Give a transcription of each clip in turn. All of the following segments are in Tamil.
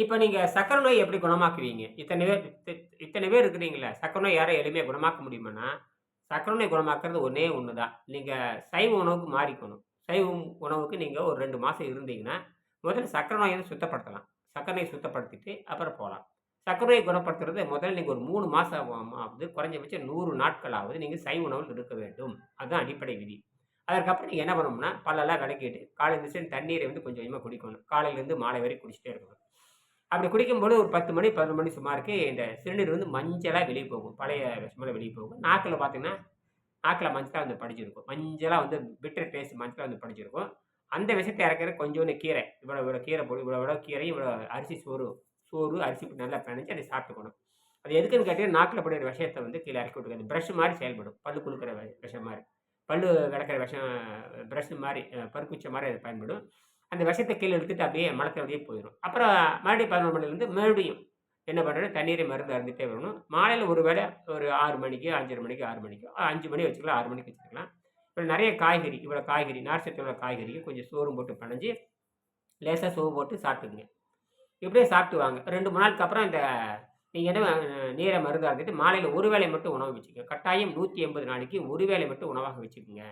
இப்போ நீங்கள் சர்க்கரை நோய் எப்படி குணமாக்குவீங்க? இத்தனை பேர் இத்தனை பேர் இருக்கிறீங்களே சக்கரை நோய் யாரை எளிமையாக குணமாக்க முடியுமானா சர்க்கரை நோய் குணமாக்குறது ஒன்றே ஒன்று தான் நீங்கள் சைவ உணவுக்கு மாறிக்கணும். சைவ உணவுக்கு நீங்கள் ஒரு ரெண்டு மாதம் இருந்தீங்கன்னா முதல்ல சக்கரை நோயை வந்து சுத்தப்படுத்தலாம். சக்கரை நோயை சுத்தப்படுத்திட்டு அப்புறம் போகலாம். சர்க்கரை நோயை குணப்படுத்துறது முதல்ல நீங்கள் ஒரு மூணு மாதம் ஆகுது குறைஞ்சபட்சம் நூறு நாட்களாவது நீங்கள் சைவ உணவில் இருக்க வேண்டும். அதுதான் அடிப்படை விதி. அதற்கப்புறம் நீங்கள் என்ன பண்ணணும்னா பல்லெல்லாம் விளக்கிட்டு காலையில் தண்ணீரை வந்து கொஞ்சம் கொஞ்சமாக குடிக்கணும். காலையிலேருந்து மாலை வரை குடிச்சிட்டே இருக்கணும். அப்படி குடிக்கும்போது ஒரு பத்து மணி பதினொரு மணி சுமாருக்கு இந்த சிறுநீர் வந்து மஞ்சளாக வெளியே போகும். பழைய விஷமெல்லாம் வெளியே போகும். நாக்கில் பார்த்தீங்கன்னா நாக்கில் மஞ்சளாக வந்து படிச்சிருக்கும் மஞ்சளாக வந்து பிட்டர் டேஸ்ட் மஞ்சளாக வந்து படிச்சிருக்கும் அந்த விஷத்தை இறக்கிற கொஞ்சோண்டு கீரை இவ்வளோ இவ்வளோ கீரை போடு இவ்வளோ இவ்வளோ கீரை இவ்வளோ அரிசி சோறு சோறு அரிசி நல்லா பிணைஞ்சு அதை சாப்பிட்டுக்கணும். அது எதுக்குன்னு கேட்டீங்கன்னா நாக்கில் படுகிற விஷயத்தை வந்து கீழே இறக்கி விட்டுருக்காது ப்ரஷ் மாதிரி செயல்படும். பல்லு குளுக்கிற விஷம் மாதிரி. பல்லு விளக்குற விஷம் ப்ரஷ் மாதிரி பருக்குச்ச மாதிரி அது பயன்படும். அந்த விஷத்தை கீழே எடுத்துட்டு அப்படியே மலத்தில் அப்படியே போயிடும் அப்புறம் மறுபடியும் பதினொரு மணிலேருந்து மறுபடியும் என்ன பண்ணுறது தண்ணீரை மருந்து அருந்துட்டே வரணும். மாலையில் ஒரு வேளை ஒரு ஆறு மணிக்கு அஞ்சரை மணிக்கு ஆறு மணிக்கு அஞ்சு மணி வச்சுக்கலாம் ஆறு மணிக்கு வச்சுக்கலாம். இப்போ நிறைய காய்கறி இவ்வளோ காய்கறி நார்ச்சத்து உள்ள காய்கறி கொஞ்சம் சோறும் போட்டு பிணைஞ்சு லேசாக சோறு போட்டு சாப்பிட்டுக்குங்க. இப்படியே சாப்பிட்டு வாங்க. ரெண்டு மூணு நாளுக்கு அப்புறம் இந்த நீங்கள் என்ன நீரை மருந்து அருந்துட்டு மாலையில் ஒரு வேளை மட்டும் உணவு வச்சுக்கோங்க. கட்டாயம் நூற்றி எண்பது நாளைக்கு ஒரு வேளை மட்டும் உணவாக வச்சுக்கோங்க.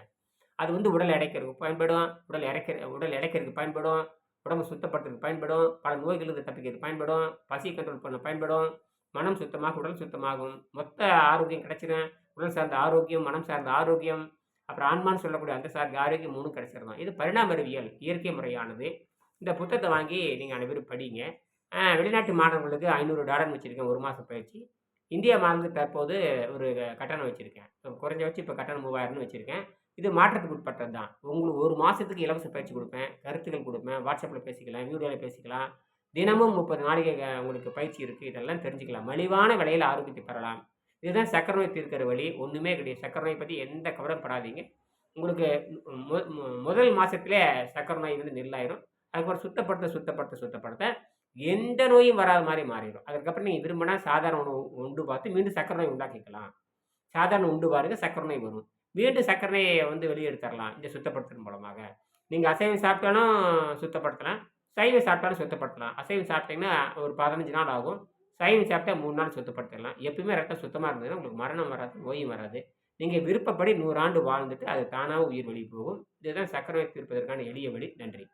அது வந்து உடல் இடைக்கிறதுக்கு பயன்படும். உடல் இடைக்கிற உடல் இடைக்கிறதுக்கு பயன்படும். உடம்பு சுத்தப்படுத்துறதுக்கு பயன்படும். பல நோய்களுக்கு தப்பிக்கிறதுக்கு பயன்படும். பசி கண்ட்ரோல் பண்ண பயன்படும். மனம் சுத்தமாக உடல் சுத்தமாகும். மொத்த ஆரோக்கியம் கிடைச்சிடும் உடல் சார்ந்த ஆரோக்கியம் மனம் சார்ந்த ஆரோக்கியம் அப்புறம் ஆன்மான்னு சொல்லக்கூடிய அந்த சார்ந்த ஆரோக்கியம் மூணும் கிடைச்சிருந்தோம் இது பரிணாம அறிவியல் இயற்கை முறையானது. இந்த புத்தகத்தை வாங்கி நீங்கள் அனைவரும் படிங்க. வெளிநாட்டு மாணவர்களுக்கு ஐநூறு டாலர் வச்சுருக்கேன். ஒரு மாதம் பயிற்சி. இந்தியா மாணவர்களுக்கு தற்போது ஒரு கட்டணம் வச்சுருக்கேன். குறைஞ்ச வச்சு இப்போ கட்டணம் மூவாயிரம்னு வச்சுருக்கேன். இது மாற்றத்துக்கு உட்பட்டது தான். உங்களுக்கு ஒரு மாதத்துக்கு இலவச பயிற்சி கொடுப்பேன் கருத்துக்கள் கொடுப்பேன் வாட்ஸ்அப்பில் பேசிக்கலாம் வீடியோவில் பேசிக்கலாம். தினமும் முப்பது நாளைக்கு உங்களுக்கு பயிற்சி இருக்குது இதெல்லாம் தெரிஞ்சுக்கலாம். மலிவான விலையில் ஆரோக்கியத்தை பெறலாம். இதுதான் சக்கரை நோய் தீர்க்கிற வழி. ஒன்றுமே கிடையாது. சக்கரை நோய் பற்றி எந்த கவலைப்படாதீங்க உங்களுக்கு மு- முதல் மாதத்துலேயே சக்கரை நோய் வந்து நெல்லாயிரும். அதுக்கப்புறம் சுத்தப்படுத்த சுத்தப்படுத்த சுத்தப்படுத்த எந்த நோயும் வராத மாதிரி மாறிடும். அதுக்கப்புறம் நீங்கள் விரும்பினா சாதாரண உணவு உண்டு பார்த்து மீண்டும் சக்கரை நோய் உண்டாக்கிக்கலாம். சாதாரண உண்டு பாருங்க சக்கரை நோய் வரும். மீண்டும் சர்க்கரையை வந்து வெளியெடுத்துடலாம் இந்த சுத்தப்படுத்துறது மூலமாக. நீங்கள் அசைவம் சாப்பிட்டாலும் சுத்தப்படுத்தலாம். சைவம் சாப்பிட்டாலும் சுத்தப்படுத்தலாம். அசைவம் சாப்பிட்டீங்கன்னா ஒரு பதினஞ்சு நாள் ஆகும். சைவம் சாப்பிட்டா மூணு நாள் சுத்தப்படுத்திடலாம் எப்பயுமே ரத்தம் சுத்தமாக இருந்ததுன்னா உங்களுக்கு மரணம் வராது நோயும் வராது. நீங்கள் விருப்பப்படி நூறாண்டு வாழ்ந்துட்டு அது தானாக உயிர் வெளியே போகும். இதுதான் சக்கரை தீர்ப்பதற்கான எளிய வழி. நன்றி.